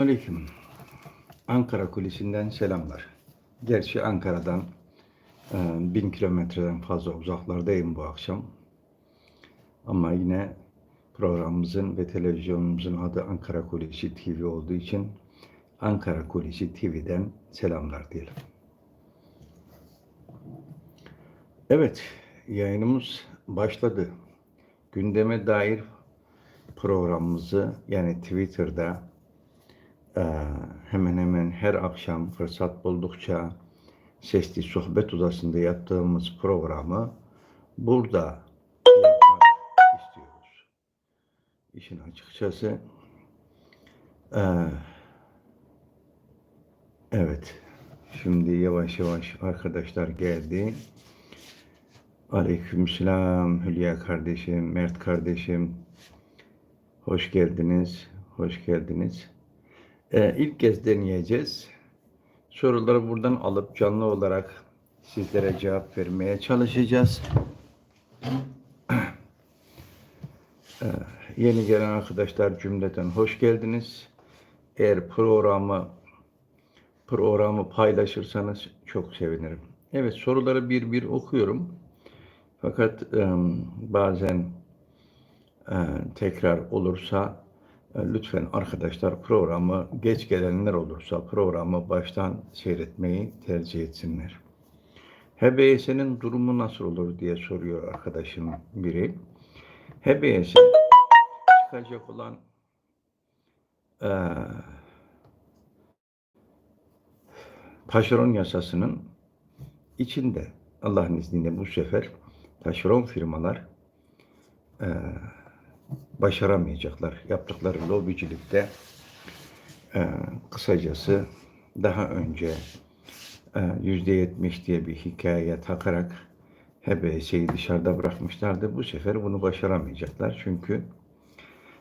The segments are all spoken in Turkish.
Aleyküm. Ankara Kulisi'nden selamlar. Gerçi Ankara'dan e, bin kilometreden fazla uzaklardayım bu akşam. Ama yine programımızın ve televizyonumuzun adı Ankara Kulisi TV olduğu için Ankara Kulisi TV'den selamlar diyelim. Evet, yayınımız başladı. Gündeme dair programımızı yani Twitter'da hemen hemen her akşam fırsat buldukça sesli sohbet odasında yaptığımız programı burada yapmak istiyoruz. İşin açıkçası ee, evet şimdi yavaş yavaş arkadaşlar geldi. Aleykümselam Hülya kardeşim, Mert kardeşim. Hoş geldiniz. Hoş geldiniz. Ee, ilk kez deneyeceğiz. Soruları buradan alıp canlı olarak sizlere cevap vermeye çalışacağız. Ee, yeni gelen arkadaşlar cümleten hoş geldiniz. Eğer programı programı paylaşırsanız çok sevinirim. Evet soruları bir bir okuyorum. Fakat e, bazen e, tekrar olursa Lütfen arkadaşlar programı geç gelenler olursa programı baştan seyretmeyi tercih etsinler. HBS'nin durumu nasıl olur diye soruyor arkadaşım biri. HBS çıkacak olan e, taşeron yasasının içinde Allah'ın izniyle bu sefer taşeron firmalar e, başaramayacaklar. Yaptıkları lobicilikte e, kısacası daha önce e, yüzde yetmiş diye bir hikayeye takarak HBS'yi dışarıda bırakmışlardı. Bu sefer bunu başaramayacaklar. Çünkü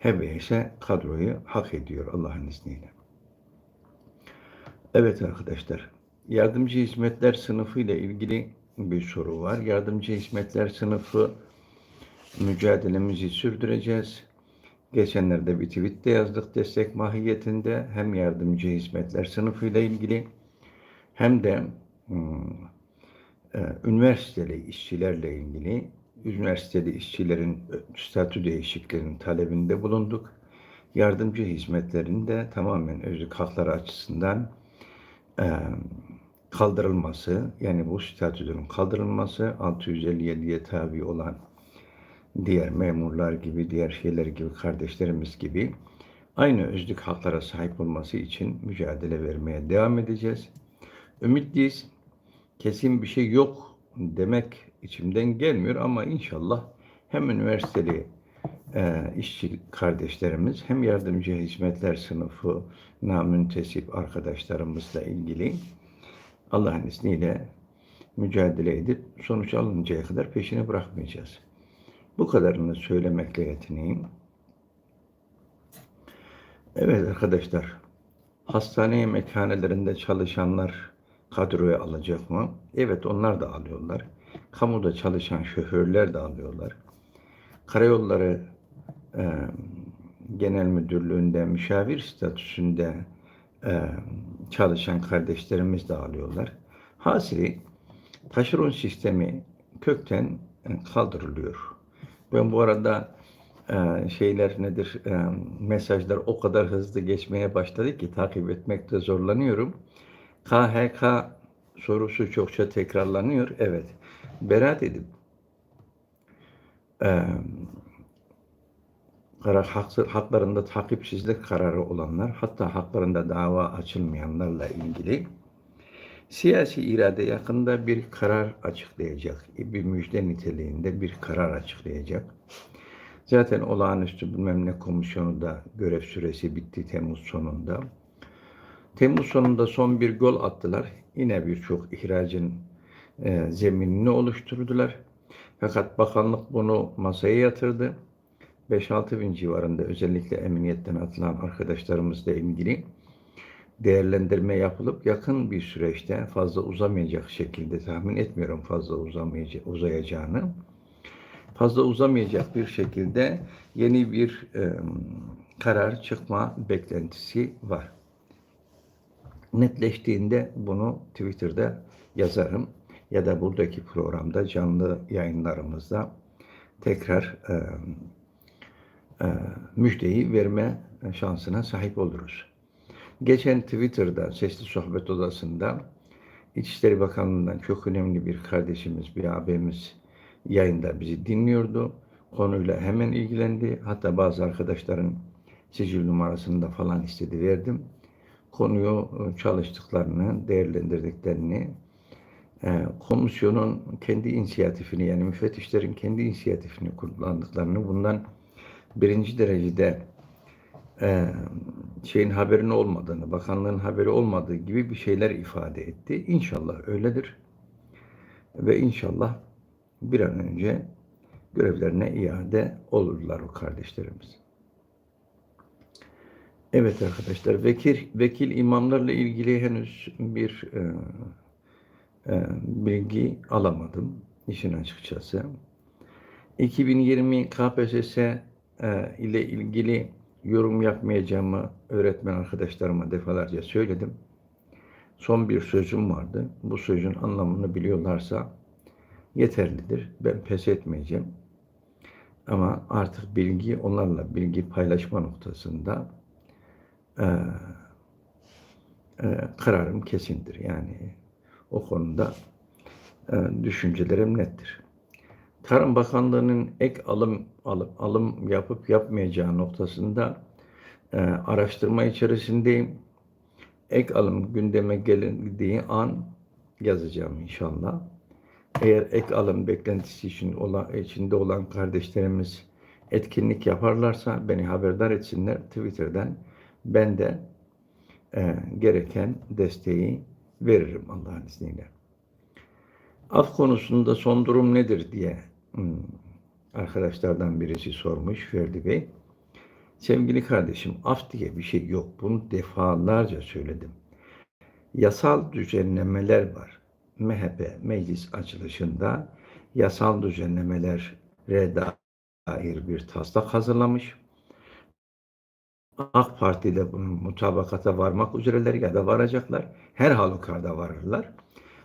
HBS kadroyu hak ediyor Allah'ın izniyle. Evet arkadaşlar, yardımcı hizmetler sınıfı ile ilgili bir soru var. Yardımcı hizmetler sınıfı mücadelemizi sürdüreceğiz. Geçenlerde bir tweet de yazdık destek mahiyetinde hem yardımcı hizmetler sınıfıyla ilgili hem de hmm, e, üniversiteli işçilerle ilgili üniversiteli işçilerin statü değişikliğinin talebinde bulunduk. Yardımcı hizmetlerin de tamamen özlük hakları açısından e, kaldırılması yani bu statülerin kaldırılması 657'ye tabi olan diğer memurlar gibi, diğer şeyler gibi, kardeşlerimiz gibi aynı özlük haklara sahip olması için mücadele vermeye devam edeceğiz. Ümitliyiz. Kesin bir şey yok demek içimden gelmiyor ama inşallah hem üniversiteli e, işçi kardeşlerimiz hem yardımcı hizmetler sınıfı namüntesip arkadaşlarımızla ilgili Allah'ın izniyle mücadele edip sonuç alıncaya kadar peşini bırakmayacağız. Bu kadarını söylemekle yetineyim. Evet arkadaşlar, hastane yemekhanelerinde çalışanlar kadroya alacak mı? Evet onlar da alıyorlar. Kamuda çalışan şoförler de alıyorlar. Karayolları e, Genel Müdürlüğü'nde müşavir statüsünde e, çalışan kardeşlerimiz de alıyorlar. Hasili taşeron sistemi kökten kaldırılıyor. Ben bu arada e, şeyler nedir e, mesajlar o kadar hızlı geçmeye başladı ki takip etmekte zorlanıyorum. KHK sorusu çokça tekrarlanıyor. Evet. Beraat edip e, karar, haklarında takipsizlik kararı olanlar hatta haklarında dava açılmayanlarla ilgili Siyasi irade yakında bir karar açıklayacak. Bir müjde niteliğinde bir karar açıklayacak. Zaten olağanüstü bilmem ne komisyonu da görev süresi bitti Temmuz sonunda. Temmuz sonunda son bir gol attılar. Yine birçok ihracın e, zeminini oluşturdular. Fakat bakanlık bunu masaya yatırdı. 5-6 bin civarında özellikle emniyetten atılan arkadaşlarımızla ilgili değerlendirme yapılıp yakın bir süreçte fazla uzamayacak şekilde tahmin etmiyorum fazla uzamayacak, uzayacağını. Fazla uzamayacak bir şekilde yeni bir e, karar çıkma beklentisi var. Netleştiğinde bunu Twitter'da yazarım ya da buradaki programda canlı yayınlarımızda tekrar e, e, müjdeyi verme şansına sahip oluruz. Geçen Twitter'da Sesli Sohbet Odası'nda İçişleri Bakanlığı'ndan çok önemli bir kardeşimiz, bir abimiz yayında bizi dinliyordu. Konuyla hemen ilgilendi. Hatta bazı arkadaşların sicil numarasını da falan istedi, verdim. Konuyu e, çalıştıklarını, değerlendirdiklerini, e, komisyonun kendi inisiyatifini yani müfettişlerin kendi inisiyatifini kullandıklarını bundan birinci derecede e, şeyin haberin olmadığını, bakanlığın haberi olmadığı gibi bir şeyler ifade etti. İnşallah öyledir. Ve inşallah bir an önce görevlerine iade olurlar o kardeşlerimiz. Evet arkadaşlar, vekil, vekil imamlarla ilgili henüz bir e, e, bilgi alamadım işin açıkçası. 2020 KPSS e, ile ilgili yorum yapmayacağımı öğretmen arkadaşlarıma defalarca söyledim. Son bir sözüm vardı. Bu sözün anlamını biliyorlarsa yeterlidir. Ben pes etmeyeceğim. Ama artık bilgi onlarla bilgi paylaşma noktasında e, e, kararım kesindir. Yani o konuda e, düşüncelerim nettir. Tarım Bakanlığı'nın ek alım alıp alım yapıp yapmayacağı noktasında e, araştırma içerisindeyim. Ek alım gündeme geldiği an yazacağım inşallah. Eğer ek alım beklentisi için olan, içinde olan kardeşlerimiz etkinlik yaparlarsa beni haberdar etsinler Twitter'dan. Ben de e, gereken desteği veririm Allah'ın izniyle. Af konusunda son durum nedir diye arkadaşlardan birisi sormuş Ferdi Bey. Sevgili kardeşim af diye bir şey yok. Bunu defalarca söyledim. Yasal düzenlemeler var. MHP meclis açılışında yasal düzenlemelere dair bir taslak hazırlamış. AK Parti'de bunun mutabakata varmak üzereler ya da varacaklar. Her halükarda varırlar.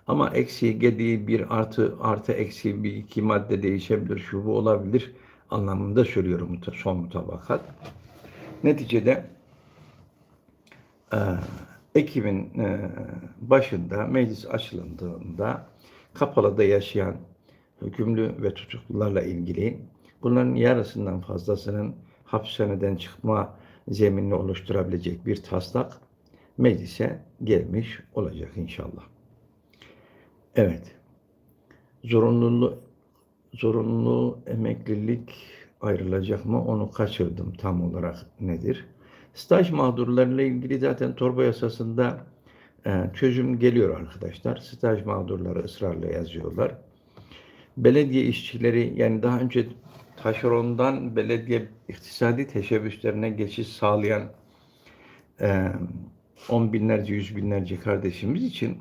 Ama eksi gediği bir artı artı eksi bir iki madde değişebilir, şu bu olabilir anlamında söylüyorum son mutabakat. Neticede e, Ekim'in e, başında meclis açıldığında Kapalı'da yaşayan hükümlü ve tutuklularla ilgili bunların yarısından fazlasının hapishaneden çıkma zeminini oluşturabilecek bir taslak meclise gelmiş olacak inşallah. Evet. Zorunluluğu zorunlu emeklilik ayrılacak mı? Onu kaçırdım tam olarak nedir? Staj mağdurlarıyla ilgili zaten torba yasasında e, çözüm geliyor arkadaşlar. Staj mağdurları ısrarla yazıyorlar. Belediye işçileri yani daha önce taşerondan belediye iktisadi teşebbüslerine geçiş sağlayan e, on binlerce, yüz binlerce kardeşimiz için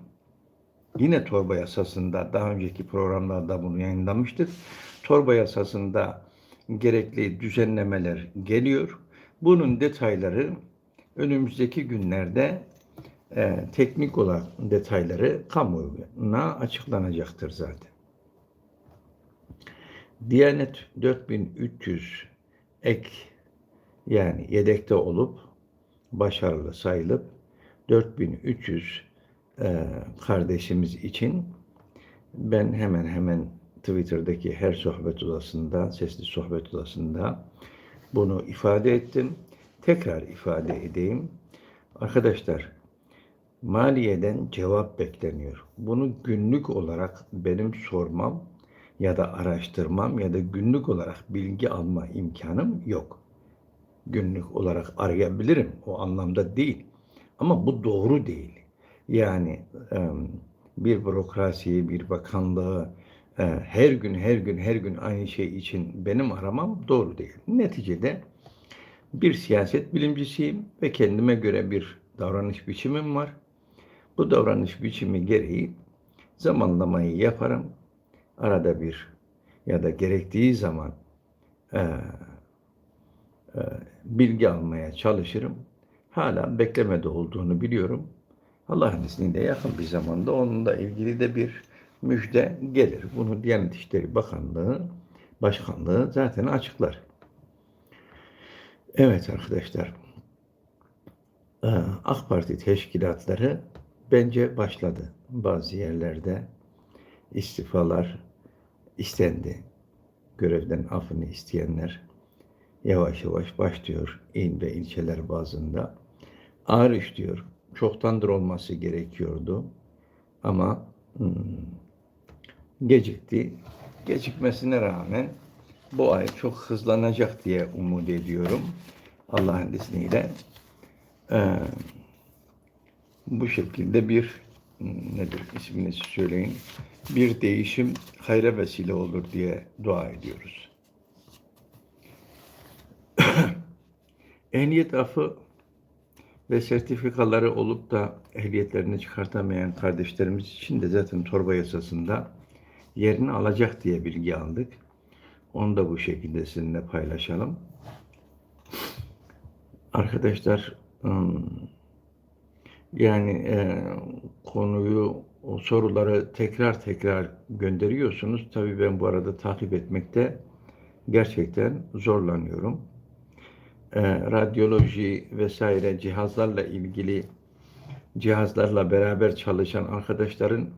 yine torba yasasında daha önceki programlarda bunu yayınlamıştık. Torba yasasında gerekli düzenlemeler geliyor. Bunun detayları önümüzdeki günlerde e, teknik olan detayları kamuoyuna açıklanacaktır zaten. Diyanet 4300 ek yani yedekte olup başarılı sayılıp 4300 e, kardeşimiz için ben hemen hemen Twitter'daki her sohbet odasında, sesli sohbet odasında bunu ifade ettim. Tekrar ifade edeyim. Arkadaşlar, maliyeden cevap bekleniyor. Bunu günlük olarak benim sormam ya da araştırmam ya da günlük olarak bilgi alma imkanım yok. Günlük olarak arayabilirim. O anlamda değil. Ama bu doğru değil. Yani bir bürokrasiyi, bir bakanlığı her gün, her gün, her gün aynı şey için benim aramam doğru değil. Neticede bir siyaset bilimcisiyim ve kendime göre bir davranış biçimim var. Bu davranış biçimi gereği zamanlamayı yaparım. Arada bir ya da gerektiği zaman e, e, bilgi almaya çalışırım. Hala beklemede olduğunu biliyorum. Allah'ın izniyle yakın bir zamanda onunla ilgili de bir müjde gelir. Bunu Diyanet İşleri Bakanlığı, Başkanlığı zaten açıklar. Evet arkadaşlar, ee, AK Parti teşkilatları bence başladı. Bazı yerlerde istifalar istendi. Görevden afını isteyenler yavaş yavaş başlıyor il ve ilçeler bazında. Ağır işliyor. Çoktandır olması gerekiyordu. Ama hmm, gecikti. Gecikmesine rağmen bu ay çok hızlanacak diye umut ediyorum. Allah'ın izniyle. Ee, bu şekilde bir hmm, nedir ismini söyleyin bir değişim hayra vesile olur diye dua ediyoruz. Ehliyet afı ve sertifikaları olup da ehliyetlerini çıkartamayan kardeşlerimiz için de zaten torba yasasında yerini alacak diye bilgi aldık. Onu da bu şekilde sizinle paylaşalım. Arkadaşlar yani e, konuyu, o soruları tekrar tekrar gönderiyorsunuz. Tabii ben bu arada takip etmekte gerçekten zorlanıyorum. E, radyoloji vesaire cihazlarla ilgili cihazlarla beraber çalışan arkadaşların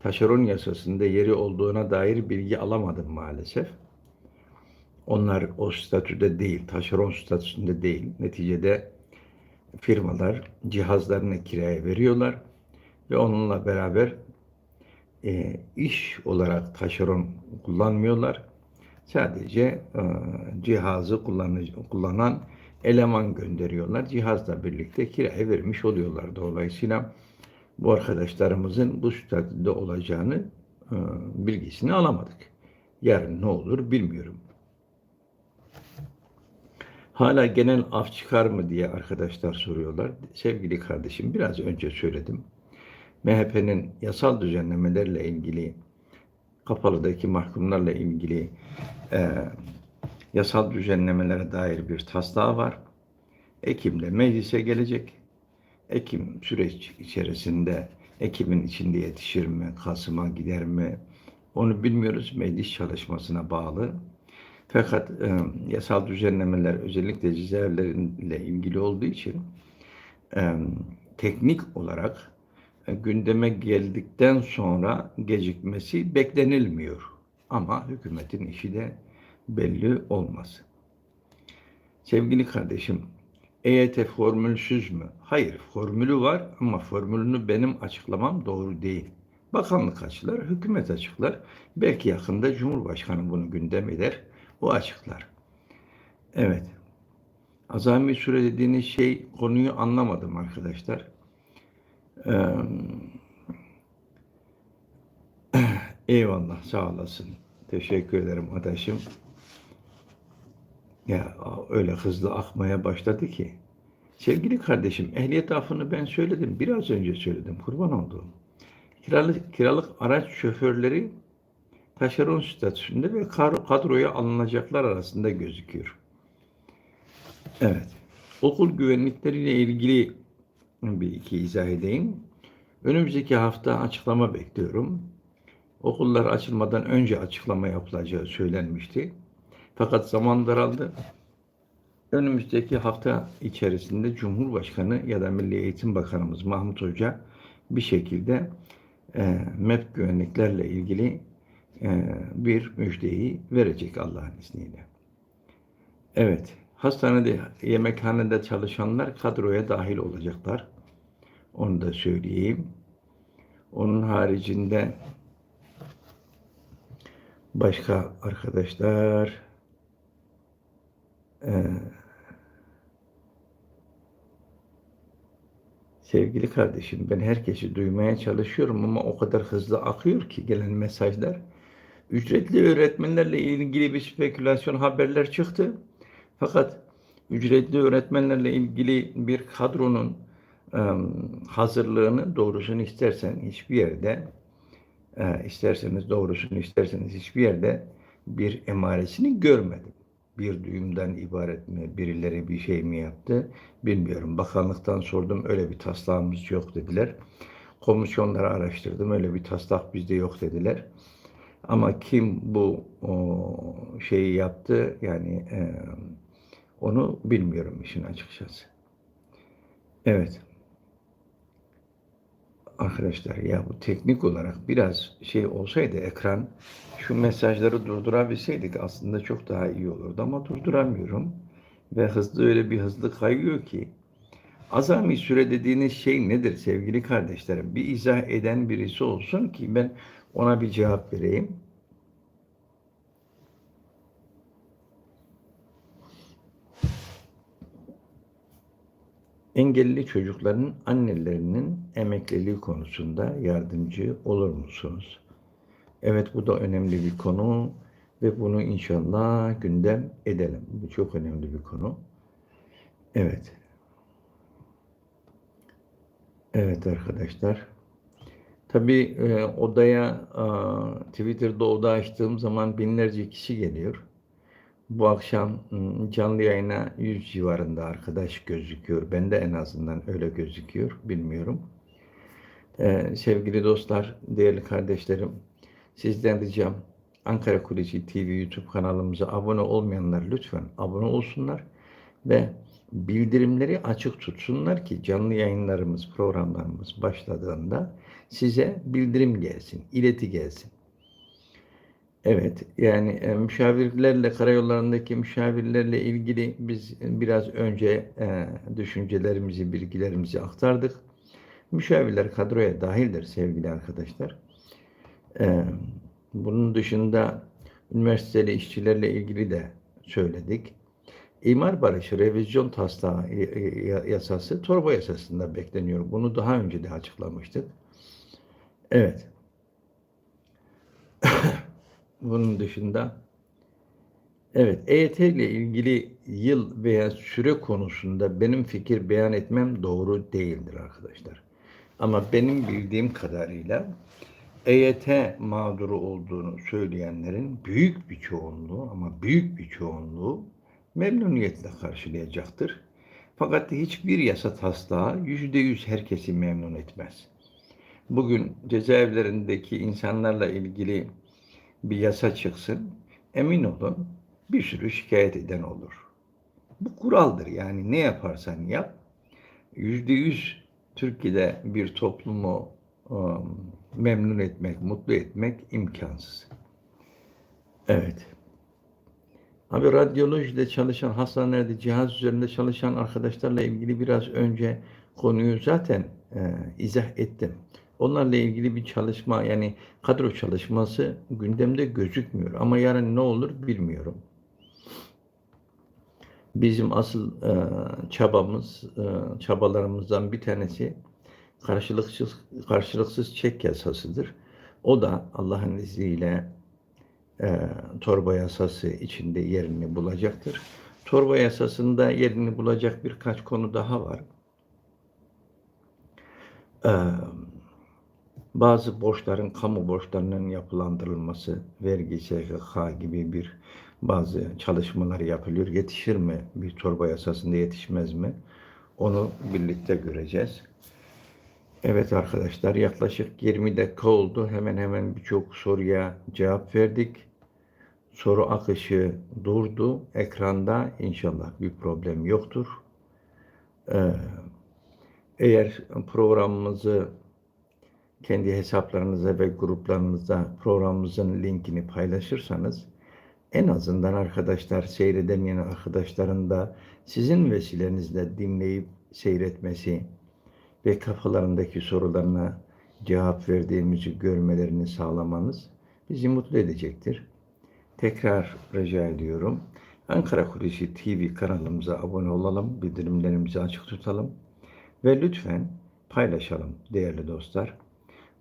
taşeron yasasında yeri olduğuna dair bilgi alamadım maalesef. Onlar o statüde değil, taşeron statüsünde değil. Neticede firmalar cihazlarını kiraya veriyorlar ve onunla beraber e, iş olarak taşeron kullanmıyorlar. Sadece e, cihazı kullanan eleman gönderiyorlar. Cihazla birlikte kiraya vermiş oluyorlar. Dolayısıyla bu arkadaşlarımızın bu statüde olacağını e, bilgisini alamadık. Yarın ne olur bilmiyorum. Hala genel af çıkar mı diye arkadaşlar soruyorlar. Sevgili kardeşim biraz önce söyledim. MHP'nin yasal düzenlemelerle ilgili kapalıdaki mahkumlarla ilgili e, yasal düzenlemelere dair bir taslağı var. Ekim'de meclise gelecek. Ekim süreç içerisinde Ekim'in içinde yetişir mi, Kasım'a gider mi onu bilmiyoruz. Meclis çalışmasına bağlı. Fakat e, yasal düzenlemeler özellikle cezaevleriyle ilgili olduğu için e, teknik olarak gündeme geldikten sonra gecikmesi beklenilmiyor. Ama hükümetin işi de belli olmaz. Sevgili kardeşim, EYT formülsüz mü? Hayır, formülü var ama formülünü benim açıklamam doğru değil. Bakanlık açıklar, hükümet açıklar. Belki yakında Cumhurbaşkanı bunu gündem eder o açıklar. Evet. Azami süre dediğiniz şey konuyu anlamadım arkadaşlar. Ee, eyvallah sağ olasın. Teşekkür ederim adaşım. Ya öyle hızlı akmaya başladı ki. Sevgili kardeşim ehliyet afını ben söyledim. Biraz önce söyledim. Kurban olduğum. Kiralık, kiralık araç şoförleri taşeron statüsünde ve kadroya alınacaklar arasında gözüküyor. Evet. Okul güvenlikleriyle ilgili bir iki izah edeyim. Önümüzdeki hafta açıklama bekliyorum. Okullar açılmadan önce açıklama yapılacağı söylenmişti. Fakat zaman daraldı. Önümüzdeki hafta içerisinde Cumhurbaşkanı ya da Milli Eğitim Bakanımız Mahmut Hoca bir şekilde e, MEP güvenliklerle ilgili e, bir müjdeyi verecek Allah'ın izniyle. Evet, hastanede, yemekhanede çalışanlar kadroya dahil olacaklar. Onu da söyleyeyim. Onun haricinde başka arkadaşlar e, sevgili kardeşim ben herkesi duymaya çalışıyorum ama o kadar hızlı akıyor ki gelen mesajlar Ücretli öğretmenlerle ilgili bir spekülasyon haberler çıktı. Fakat ücretli öğretmenlerle ilgili bir kadronun hazırlığını doğrusunu istersen hiçbir yerde isterseniz doğrusunu isterseniz hiçbir yerde bir emaresini görmedim. bir duyumdan ibaret mi? Birileri bir şey mi yaptı? Bilmiyorum. Bakanlıktan sordum. Öyle bir taslağımız yok dediler. Komisyonları araştırdım. Öyle bir taslak bizde yok dediler. Ama kim bu o, şeyi yaptı yani e, onu bilmiyorum işin açıkçası. Evet. Arkadaşlar ya bu teknik olarak biraz şey olsaydı ekran şu mesajları durdurabilseydik aslında çok daha iyi olurdu ama durduramıyorum. Ve hızlı öyle bir hızlı kayıyor ki azami süre dediğiniz şey nedir sevgili kardeşlerim? Bir izah eden birisi olsun ki ben ona bir cevap vereyim. Engelli çocukların annelerinin emekliliği konusunda yardımcı olur musunuz? Evet bu da önemli bir konu ve bunu inşallah gündem edelim. Bu çok önemli bir konu. Evet. Evet arkadaşlar. Tabii e, odaya e, Twitter'da oda açtığım zaman binlerce kişi geliyor. Bu akşam canlı yayına 100 civarında arkadaş gözüküyor. Bende en azından öyle gözüküyor. Bilmiyorum. Ee, sevgili dostlar, değerli kardeşlerim, sizden ricam Ankara Kulisi TV YouTube kanalımıza abone olmayanlar lütfen abone olsunlar ve bildirimleri açık tutsunlar ki canlı yayınlarımız, programlarımız başladığında size bildirim gelsin, ileti gelsin. Evet, yani e, müşavirlerle, karayollarındaki müşavirlerle ilgili biz biraz önce e, düşüncelerimizi, bilgilerimizi aktardık. Müşavirler kadroya dahildir sevgili arkadaşlar. E, bunun dışında üniversiteli işçilerle ilgili de söyledik. İmar barışı revizyon taslağı y- y- yasası torba yasasında bekleniyor. Bunu daha önce de açıklamıştık. Evet. Bunun dışında evet EYT ile ilgili yıl veya süre konusunda benim fikir beyan etmem doğru değildir arkadaşlar. Ama benim bildiğim kadarıyla EYT mağduru olduğunu söyleyenlerin büyük bir çoğunluğu ama büyük bir çoğunluğu memnuniyetle karşılayacaktır. Fakat hiçbir yasa taslağı yüzde yüz herkesi memnun etmez. Bugün cezaevlerindeki insanlarla ilgili bir yasa çıksın, emin olun bir sürü şikayet eden olur. Bu kuraldır yani ne yaparsan yap, yüzde yüz Türkiye'de bir toplumu um, memnun etmek, mutlu etmek imkansız. Evet. Abi radyolojide çalışan, hastanelerde cihaz üzerinde çalışan arkadaşlarla ilgili biraz önce konuyu zaten e, izah ettim. Onlarla ilgili bir çalışma yani kadro çalışması gündemde gözükmüyor. Ama yarın ne olur bilmiyorum. Bizim asıl e, çabamız, e, çabalarımızdan bir tanesi karşılıksız karşılıksız çek yasasıdır. O da Allah'ın izniyle e, torba yasası içinde yerini bulacaktır. Torba yasasında yerini bulacak birkaç konu daha var. E, bazı borçların, kamu borçlarının yapılandırılması, vergi, SGK gibi bir bazı çalışmalar yapılıyor. Yetişir mi? Bir torba yasasında yetişmez mi? Onu birlikte göreceğiz. Evet arkadaşlar yaklaşık 20 dakika oldu. Hemen hemen birçok soruya cevap verdik. Soru akışı durdu. Ekranda inşallah bir problem yoktur. Ee, eğer programımızı kendi hesaplarınıza ve gruplarınızda programımızın linkini paylaşırsanız en azından arkadaşlar seyredemeyen arkadaşların da sizin vesilenizle dinleyip seyretmesi ve kafalarındaki sorularına cevap verdiğimizi görmelerini sağlamanız bizi mutlu edecektir. Tekrar rica ediyorum. Ankara Kulisi TV kanalımıza abone olalım, bildirimlerimizi açık tutalım ve lütfen paylaşalım değerli dostlar.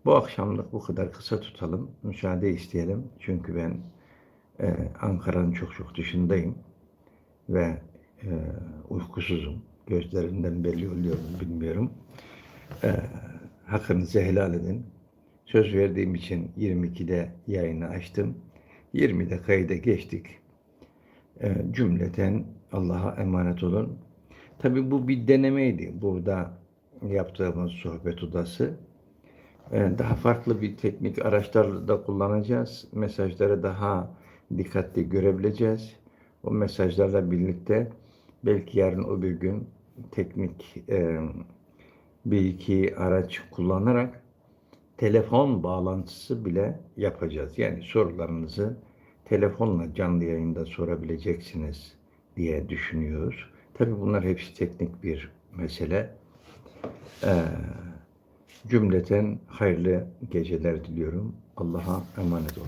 Bu akşamlık bu kadar kısa tutalım, müsaade isteyelim. Çünkü ben e, Ankara'nın çok çok dışındayım ve e, uykusuzum. Gözlerinden belli oluyor bilmiyorum. E, hakkınızı helal edin. Söz verdiğim için 22'de yayını açtım. 20'de kayda geçtik. E, cümleten Allah'a emanet olun. Tabii bu bir denemeydi. Burada yaptığımız sohbet odası. Daha farklı bir teknik araçlar da kullanacağız. Mesajları daha dikkatli görebileceğiz. O mesajlarla birlikte belki yarın o bir gün teknik e, bir iki araç kullanarak telefon bağlantısı bile yapacağız. Yani sorularınızı telefonla canlı yayında sorabileceksiniz diye düşünüyoruz. Tabii bunlar hepsi teknik bir mesele. Ee, cümleten hayırlı geceler diliyorum. Allah'a emanet olun.